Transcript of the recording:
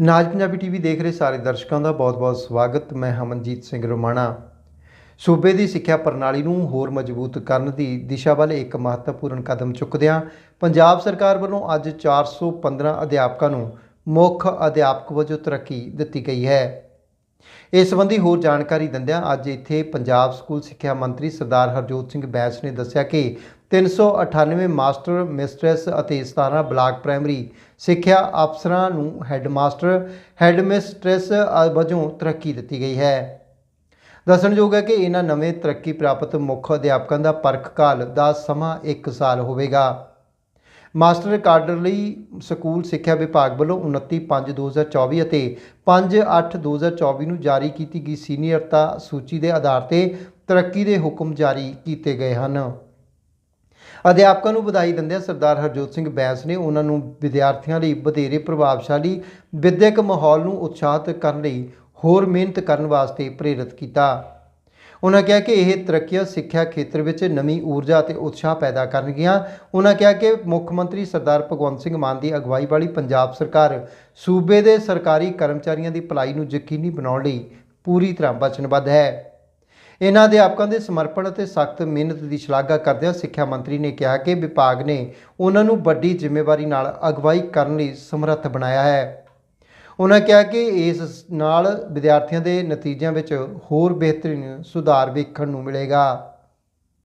ਨਾਜ Punjabi TV ਦੇਖ ਰਹੇ ਸਾਰੇ ਦਰਸ਼ਕਾਂ ਦਾ ਬਹੁਤ-ਬਹੁਤ ਸਵਾਗਤ। ਮੈਂ ਹਮਨਜੀਤ ਸਿੰਘ ਰੋਮਾਣਾ। ਸੂਬੇ ਦੀ ਸਿੱਖਿਆ ਪ੍ਰਣਾਲੀ ਨੂੰ ਹੋਰ ਮਜ਼ਬੂਤ ਕਰਨ ਦੀ ਦਿਸ਼ਾ ਵੱਲ ਇੱਕ ਮਹੱਤਵਪੂਰਨ ਕਦਮ ਚੁੱਕਦਿਆਂ ਪੰਜਾਬ ਸਰਕਾਰ ਵੱਲੋਂ ਅੱਜ 415 ਅਧਿਆਪਕਾਂ ਨੂੰ ਮੁੱਖ ਅਧਿਆਪਕ ਵਜੋਂ ਤਰੱਕੀ ਦਿੱਤੀ ਗਈ ਹੈ। ਇਸ ਸੰਬੰਧੀ ਹੋਰ ਜਾਣਕਾਰੀ ਦਿੰਦਿਆਂ ਅੱਜ ਇੱਥੇ ਪੰਜਾਬ ਸਕੂਲ ਸਿੱਖਿਆ ਮੰਤਰੀ ਸਰਦਾਰ ਹਰਜੋਤ ਸਿੰਘ ਬੈਂਸ ਨੇ ਦੱਸਿਆ ਕਿ 398 ਮਾਸਟਰ, ਮਿਸਟਰੈਸ ਅਤੇ 17 ਬਲਾਕ ਪ੍ਰਾਇਮਰੀ ਸਿੱਖਿਆ ਅਫਸਰਾਂ ਨੂੰ ਹੈੱਡਮਾਸਟਰ, ਹੈੱਡਮਿਸਟਰੈਸ ਵਜੋਂ ਤਰੱਕੀ ਦਿੱਤੀ ਗਈ ਹੈ। ਦੱਸਣਯੋਗ ਹੈ ਕਿ ਇਹਨਾਂ ਨਵੇਂ ਤਰੱਕੀ ਪ੍ਰਾਪਤ ਮੁੱਖ ਅਧਿਆਪਕਾਂ ਦਾ ਪਰਖ ਕਾਲ ਦਾ ਸਮਾਂ 1 ਸਾਲ ਹੋਵੇਗਾ। ਮਾਸਟਰ ਕਾਡਰ ਲਈ ਸਕੂਲ ਸਿੱਖਿਆ ਵਿਭਾਗ ਵੱਲੋਂ 29/5/2024 ਅਤੇ 5/8/2024 ਨੂੰ ਜਾਰੀ ਕੀਤੀ ਗਈ ਸੀਨੀਅਰਤਾ ਸੂਚੀ ਦੇ ਆਧਾਰ ਤੇ ਤਰੱਕੀ ਦੇ ਹੁਕਮ ਜਾਰੀ ਕੀਤੇ ਗਏ ਹਨ। ਅਧਿਆਪਕਾਂ ਨੂੰ ਵਧਾਈ ਦਿੰਦਿਆਂ ਸਰਦਾਰ ਹਰਜੋਤ ਸਿੰਘ ਬੈਂਸ ਨੇ ਉਹਨਾਂ ਨੂੰ ਵਿਦਿਆਰਥੀਆਂ ਲਈ ਵਧੇਰੇ ਪ੍ਰਭਾਵਸ਼ਾਲੀ, ਵਿਦਿਅਕ ਮਾਹੌਲ ਨੂੰ ਉਤਸ਼ਾਹਿਤ ਕਰਨ ਲਈ ਹੋਰ ਮਿਹਨਤ ਕਰਨ ਵਾਸਤੇ ਪ੍ਰੇਰਿਤ ਕੀਤਾ। ਉਹਨਾਂ ਕਿਹਾ ਕਿ ਇਹ ਤਰੱਕੀਆਂ ਸਿੱਖਿਆ ਖੇਤਰ ਵਿੱਚ ਨਵੀਂ ਊਰਜਾ ਅਤੇ ਉਤਸ਼ਾਹ ਪੈਦਾ ਕਰਨਗੀਆਂ। ਉਹਨਾਂ ਕਿਹਾ ਕਿ ਮੁੱਖ ਮੰਤਰੀ ਸਰਦਾਰ ਭਗਵੰਤ ਸਿੰਘ ਮਾਨ ਦੀ ਅਗਵਾਈ ਵਾਲੀ ਪੰਜਾਬ ਸਰਕਾਰ ਸੂਬੇ ਦੇ ਸਰਕਾਰੀ ਕਰਮਚਾਰੀਆਂ ਦੀ ਭਲਾਈ ਨੂੰ ਯਕੀਨੀ ਬਣਾਉਣ ਲਈ ਪੂਰੀ ਤਰ੍ਹਾਂ ਵਚਨਬੱਧ ਹੈ। ਇਹਨਾਂ ਅਧਿਆਪਕਾਂ ਦੇ ਸਮਰਪਣ ਅਤੇ ਸਖਤ ਮਿਹਨਤ ਦੀ ਸ਼ਲਾਘਾ ਕਰਦਿਆਂ ਸਿੱਖਿਆ ਮੰਤਰੀ ਨੇ ਕਿਹਾ ਕਿ ਵਿਭਾਗ ਨੇ ਉਹਨਾਂ ਨੂੰ ਵੱਡੀ ਜ਼ਿੰਮੇਵਾਰੀ ਨਾਲ ਅਗਵਾਈ ਕਰਨ ਲਈ ਸਮਰੱਥ ਬਣਾਇਆ ਹੈ। ਉਹਨਾਂ ਕਿਹਾ ਕਿ ਇਸ ਨਾਲ ਵਿਦਿਆਰਥੀਆਂ ਦੇ ਨਤੀਜਿਆਂ ਵਿੱਚ ਹੋਰ ਬਿਹਤਰੀਨ ਸੁਧਾਰ ਵੇਖਣ ਨੂੰ ਮਿਲੇਗਾ।